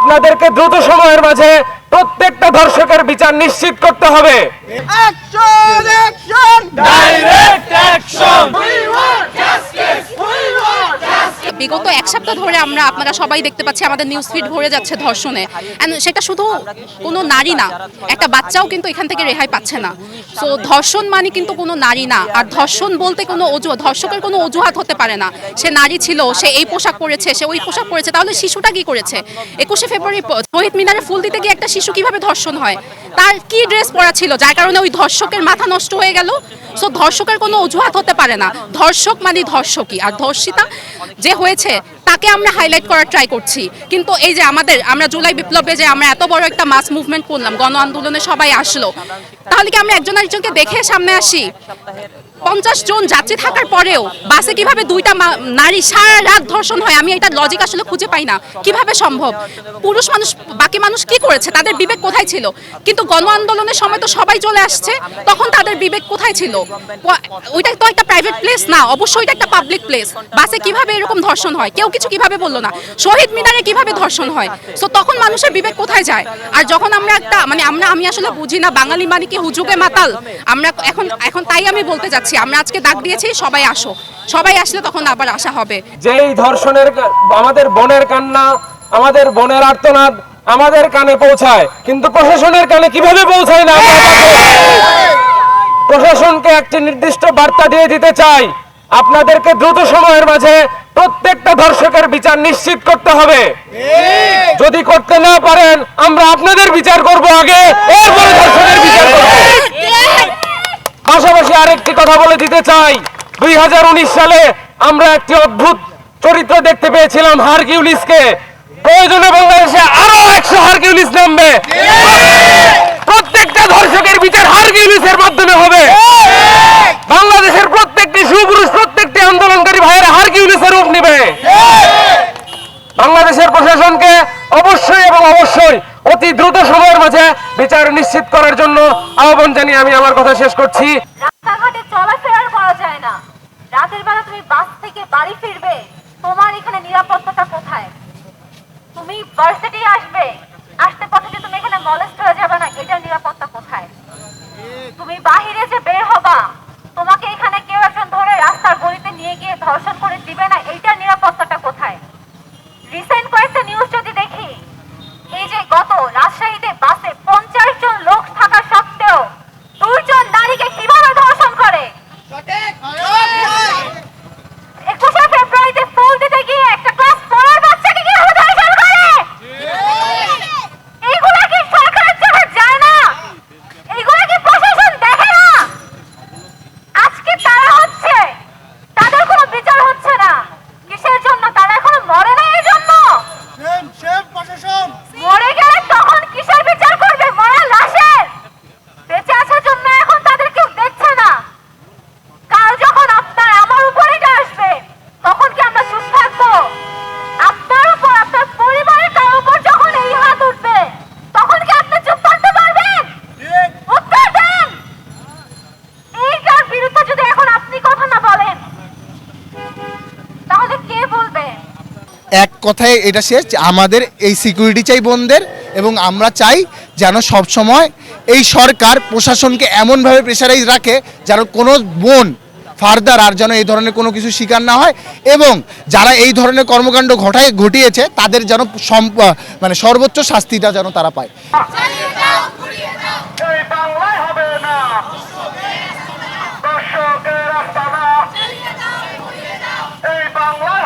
আপনাদেরকে দ্রুত সময়ের মাঝে প্রত্যেকটা ধর্ষকের বিচার নিশ্চিত করতে হবে একশো Action! ডাইরেক্ট অ্যাকশন বিগত এক সপ্তাহ ধরে আমরা আপনারা সবাই দেখতে পাচ্ছি, আমাদের নিউজ ফিড ভরে যাচ্ছে ধর্ষণে। সেটা শুধু কোনো নারী না, একটা বাচ্চাও কিন্তু এখান থেকে রেহাই পাচ্ছে না। সো ধর্ষণ মানে কিন্তু কোনো নারী না, আর ধর্ষণ বলতে কোনো অজুহাত, ধর্ষকের কোনো অজুহাত হতে পারে না। সে নারী ছিল, সে এই পোশাক পরেছে, সে ওই পোশাক পরেছে, তাহলে শিশুটা কি করেছে? একুশে ফেব্রুয়ারি শহীদ মিনারে ফুল দিতে গিয়ে একটা শিশু কীভাবে ধর্ষণ হয়? তার কি ড্রেস পরা ছিল? যার কারণে ওই ধর্ষকের মাথা নষ্ট হয়ে গেল। সো ধর্ষকের কোনো অজুহাত হতে পারে না। ধর্ষক মানে ধর্ষকই, আর ধর্ষিতা যে হয়েছে, তাকে আমরা হাইলাইট করার ট্রাই করছি। কিন্তু এই যে আমাদের, আমরা জুলাই বিপ্লবে যে আমরা এত বড় একটা মাস মুভমেন্ট করলাম, গণ আন্দোলনে সবাই আসলো তাহলে কি আমরা একজন আরেকজনকে দেখে সামনে আসি? পঞ্চাশ জন যাত্রী থাকার পরেও বাসে কীভাবে দুইটা নারী সারা রাত ধর্ষণ হয়, আমি এটা লজিক আসলে খুঁজে পাই না। কীভাবে সম্ভব? পুরুষ মানুষ, বাকি মানুষ কি করেছে? তাদের বিবেক কোথায় ছিল? কিন্তু গণ আন্দোলনের সময় তো সবাই চলে আসছে, তখন তাদের বিবেক কোথায় ছিল? ওইটা তো একটা প্রাইভেট প্লেস না, অবশ্যই এটা একটা পাবলিক প্লেস বাসে কীভাবে এরকম ধর্ষণ হয়? কেউ কিছু কীভাবে বলল না। শহীদ মিনারে কীভাবে ধর্ষণ হয়? সো তখন মানুষের বিবেক কোথায় যায়? আর যখন আমরা একটা মানে আমরা, আমি আসলে বুঝি না, বাঙালি মানে কি হুজুগে মাতাল? আমরা এখন এখন তাই আমি বলতে যাচ্ছি আমরা আজকে ডাক দিয়েছি সবাই আসো। সবাই আসলে তখন আবার আসা হবে। যেই ধর্ষণের আমাদের বোনের কান্না আমাদের বোনের আর্তনাদ আমাদের কানে পৌঁছায় কিন্তু প্রশাসনের কানে কীভাবে পৌঁছায় না? প্রশাসনকে একটি নির্দিষ্ট বার্তা দিয়ে দিতে চাই। আপনাদেরকে দ্রুত সময়ের মাঝে প্রত্যেকটা ধর্ষকের বিচার নিশ্চিত করতে হবে। যদি করতে না পারেন আমরা আপনাদের বিচার করব আগে এরপরে ধর্ষকের বিচার করব আরেকটি কথা বলে দিতে চাই। দুই সালে আমরা একটি অদ্ভুত চরিত্র দেখতে পেয়েছিলাম হারকিউলিসকে। প্রয়োজনে বাংলাদেশে আরও একশো হারকিউলিস নামবে। প্রত্যেকটা ধর্ষকের বিচার হারকিউলিসের মাধ্যমে হবে। বাংলাদেশের প্রত্যেকটি সুপুরুষ, প্রত্যেকটি আন্দোলনকারী ভাইয়েরা হারকিউলিসের রূপ নেবে। বাংলাদেশের প্রশাসনকে অবশ্যই এবং অবশ্যই অতি দ্রুত সময়ের মাঝে বিচার নিশ্চিত করার জন্য আহ্বান জানিয়ে আমি আমার কথা শেষ করছি রাস্তাঘাটে চলাফেরার করা যায় না রাতের বেলা তুমি বাস থেকে বাড়ি ফিরবে। তোমার এখানে নিরাপত্তাটা কোথায়? তুমি ভার্সিটি আসবে। আসতে পথে যে তুমি এখানে মলেস্ট হয়ে যাবে না, এটার নিরাপত্তা কোথায়? তুমি বাহিরে যে বের হবা, তোমাকে এখানে কেউ একজন ধরে রাস্তার গলিতে নিয়ে গিয়ে ধর্ষণ করে দিবে না এক কথায় এটা শেষ আমাদের এই সিকিউরিটি চাই বোনদের এবং আমরা চাই যেন সবসময় এই সরকার প্রশাসনকে এমনভাবে প্রেশারাইজ রাখে যেন কোনো বোন ফার্দার আর যেন এই ধরনের কোনো কিছু শিকার না হয় এবং যারা এই ধরনের কর্মকাণ্ড ঘটায়, ঘটিয়েছে, তাদের যেন মানে সর্বোচ্চ শাস্তিটা যেন তারা পায়। এই বাংলা